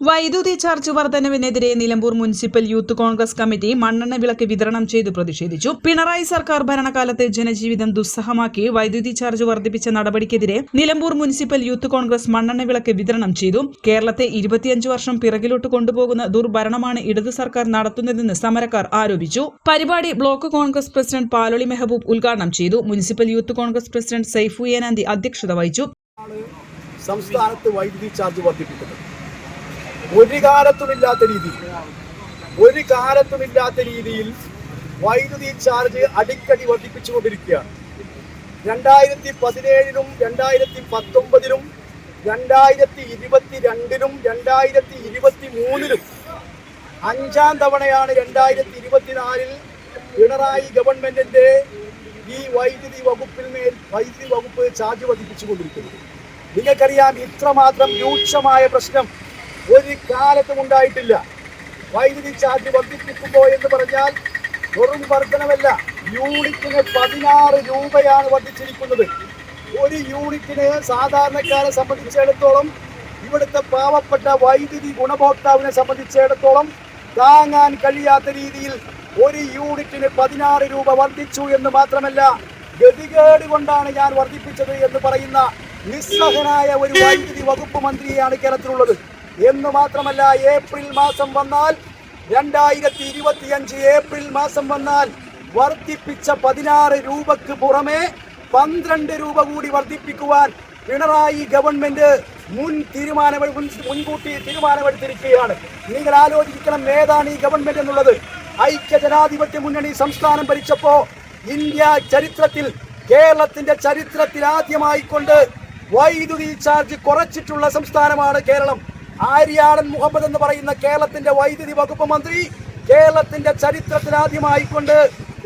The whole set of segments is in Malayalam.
വൈദ്യുതി charge വർധനവിനെതിരെ Nilambur municipal youth Congress committee മണ്ണെണ്ണ വിളക്ക് വിതരണം ചെയ്ത് പ്രതിഷേധിച്ചു. പിണറായി സർക്കാർ ഭരണകാലത്ത് ജനജീവിതം ദുസ്സഹമാക്കി വൈദ്യുതി ചാർജ് വർദ്ധിപ്പിച്ച നടപടിക്കെതിരെ നിലമ്പൂർ മുനിസിപ്പൽ യൂത്ത് കോൺഗ്രസ് മണ്ണെണ്ണ വിളക്ക് വിതരണം ചെയ്തു. കേരളത്തെ ഇരുപത്തിയഞ്ച് വർഷം പിറകിലോട്ട് കൊണ്ടുപോകുന്ന ദുർഭരണമാണ് ഇടതു സർക്കാർ നടത്തുന്നതെന്ന് സമരക്കാർ ആരോപിച്ചു. പരിപാടി block Congress president Paloli Mehaboob ഉദ്ഘാടനം ചെയ്തു. Municipal youth Congress president Saifu അധ്യക്ഷത വഹിച്ചു. സംസ്ഥാനത്ത് വൈദ്യുതി ചാർജ് വർദ്ധിപ്പിക്കുന്നത് ഒരു കാലത്തുമില്ലാത്ത രീതിയിൽ ഒരു കാലത്തുമില്ലാത്ത രീതിയിൽ വൈദ്യുതി ചാർജ് അടിക്കടി വർദ്ധിപ്പിച്ചുകൊണ്ടിരിക്കുകയാണ്. രണ്ടായിരത്തി പതിനേഴിലും രണ്ടായിരത്തി പത്തൊമ്പതിലും രണ്ടായിരത്തി ഇരുപത്തി രണ്ടിലും രണ്ടായിരത്തി ഇരുപത്തി മൂന്നിലും അഞ്ചാം തവണയാണ് രണ്ടായിരത്തി ഇരുപത്തിനാലിൽ പിണറായി ഗവൺമെന്റിന്റെ ഈ വൈദ്യുതി വകുപ്പിൽ മേൽ വൈദ്യുതി വകുപ്പ് ചാർജ് വർദ്ധിപ്പിച്ചുകൊണ്ടിരിക്കുന്നത്. നിങ്ങൾക്കറിയാം ഇത്രമാത്രം രൂക്ഷമായ പ്രശ്നം ഒരു കാലത്തും ഉണ്ടായിട്ടില്ല. വൈദ്യുതി ചാർജ് വർദ്ധിപ്പിക്കുമ്പോ എന്ന് പറഞ്ഞാൽ വെറും വർധനമല്ല യൂണിറ്റിന് പതിനാറ് രൂപയാണ് വർദ്ധിച്ചിരിക്കുന്നത്. ഒരു യൂണിറ്റിന് സാധാരണക്കാരെ സംബന്ധിച്ചിടത്തോളം ഇവിടുത്തെ പാവപ്പെട്ട വൈദ്യുതി ഗുണഭോക്താവിനെ സംബന്ധിച്ചിടത്തോളം താങ്ങാൻ കഴിയാത്ത രീതിയിൽ ഒരു യൂണിറ്റിന് പതിനാറ് രൂപ വർദ്ധിച്ചു എന്ന് മാത്രമല്ല ഗതികേട് കൊണ്ടാണ് ഞാൻ വർദ്ധിപ്പിച്ചത് എന്ന് പറയുന്ന നിസ്സഹനായ ഒരു വൈദ്യുതി വകുപ്പ് മന്ത്രിയാണ് കേരളത്തിലുള്ളത്. എന്ന് മാത്രമല്ല ഏപ്രിൽ മാസം വന്നാൽ രണ്ടായിരത്തി ഇരുപത്തിയഞ്ച് ഏപ്രിൽ മാസം വന്നാൽ വർദ്ധിപ്പിച്ച പതിനാറ് രൂപക്ക് പുറമെ പന്ത്രണ്ട് രൂപ കൂടി വർദ്ധിപ്പിക്കുവാൻ പിണറായി ഗവൺമെന്റ് മുൻ തീരുമാനം മുൻകൂട്ടി തീരുമാനമെടുത്തിരിക്കുകയാണ്. നിങ്ങൾ ആലോചിക്കണം ഏതാണ് ഈ ഗവൺമെന്റ് എന്നുള്ളത്. ഐക്യ ജനാധിപത്യ മുന്നണി സംസ്ഥാനം ഭരിച്ചപ്പോ ഇന്ത്യ ചരിത്രത്തിൽ കേരളത്തിന്റെ ചരിത്രത്തിൽ ആദ്യമായി കൊണ്ട് വൈദ്യുതി ചാർജ് കുറച്ചിട്ടുള്ള സംസ്ഥാനമാണ് കേരളം. ആര്യാടൻ മുഹമ്മദ് എന്ന് പറയുന്ന കേരളത്തിന്റെ വൈദ്യുതി വകുപ്പ് മന്ത്രി കേരളത്തിന്റെ ചരിത്രത്തിൽ ആദ്യമായി കൊണ്ട്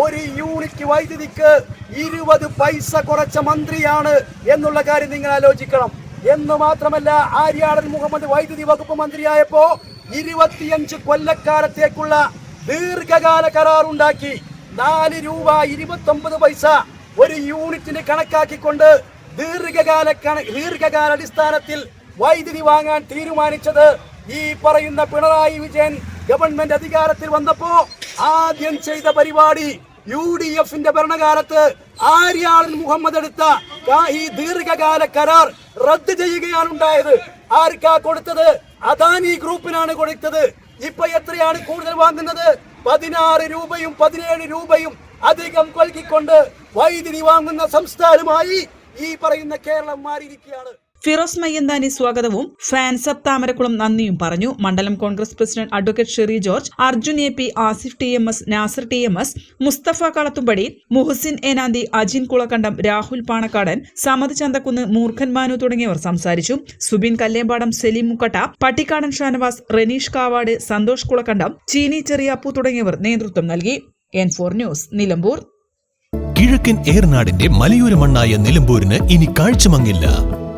ഒരു യൂണിറ്റ് വൈദ്യുതിക്ക് ഇരുപത് പൈസ കുറച്ച മന്ത്രിയാണ് എന്നുള്ള കാര്യം നിങ്ങൾ ആലോചിക്കണം. എന്ന് മാത്രമല്ല ആര്യാടൻ മുഹമ്മദ് വൈദ്യുതി വകുപ്പ് മന്ത്രിയായപ്പോ ഇരുപത്തിയഞ്ച് കൊല്ലക്കാലത്തേക്കുള്ള ദീർഘകാല കരാർ ഉണ്ടാക്കി നാല് രൂപ ഇരുപത്തൊമ്പത് പൈസ ഒരു യൂണിറ്റിന് കണക്കാക്കിക്കൊണ്ട് ദീർഘകാല ദീർഘകാല അടിസ്ഥാനത്തിൽ വൈദ്യുതി വാങ്ങാൻ തീരുമാനിച്ചത് ഈ പറയുന്ന പിണറായി വിജയൻ ഗവൺമെന്റ് അധികാരത്തിൽ വന്നപ്പോ ആദ്യം ചെയ്ത പരിപാടി യു ഡി എഫിന്റെ ഭരണകാലത്ത് ആര്യാളൻ മുഹമ്മദ് എടുത്ത ഈ ദീർഘകാല കരാർ റദ്ദ് ചെയ്യുകയാണ് ഉണ്ടായത്. ആർക്കാ കൊടുത്തത്? അദാനി ഗ്രൂപ്പിനാണ് കൊടുത്തത്. ഇപ്പൊ എത്രയാണ് കൂടുതൽ വാങ്ങുന്നത്? പതിനാറ് രൂപയും പതിനേഴ് രൂപയും അധികം കൊൽക്കൊണ്ട് വൈദ്യുതി വാങ്ങുന്ന സംസ്ഥാനമായി ഈ പറയുന്ന കേരളം മാറിയിരിക്കുകയാണ്. ഫിറോസ് മയ്യന്താനി സ്വാഗതവും ഫാൻസബ് താമരക്കുളം നന്ദിയും പറഞ്ഞു. മണ്ഡലം Congress president advocate Sherry George Arjun A P Asif T M S Nasar T M S Musthafa Kalathumpadi Muhsin Enanthi Ajin Kulakkandam Rahul Panakkadan Samad Chanthakkunnu Moorkhan Manu തുടങ്ങിയവർ സംസാരിച്ചു. സുബിൻ കല്ലേമ്പാടം സെലിം മുക്കട്ട പട്ടിക്കാടൻ ഷാനവാസ് റനീഷ് കാവാട് സന്തോഷ് കുളക്കണ്ടം ചീനി ചെറിയാപ്പു തുടങ്ങിയവർ നേതൃത്വം നൽകി. N four news Nilambur. കിഴക്കൻ ഏർനാടിന്റെ മലയോര മണ്ണായ നിലമ്പൂരിന് ഇനി കാഴ്ചമങ്ങില്ല.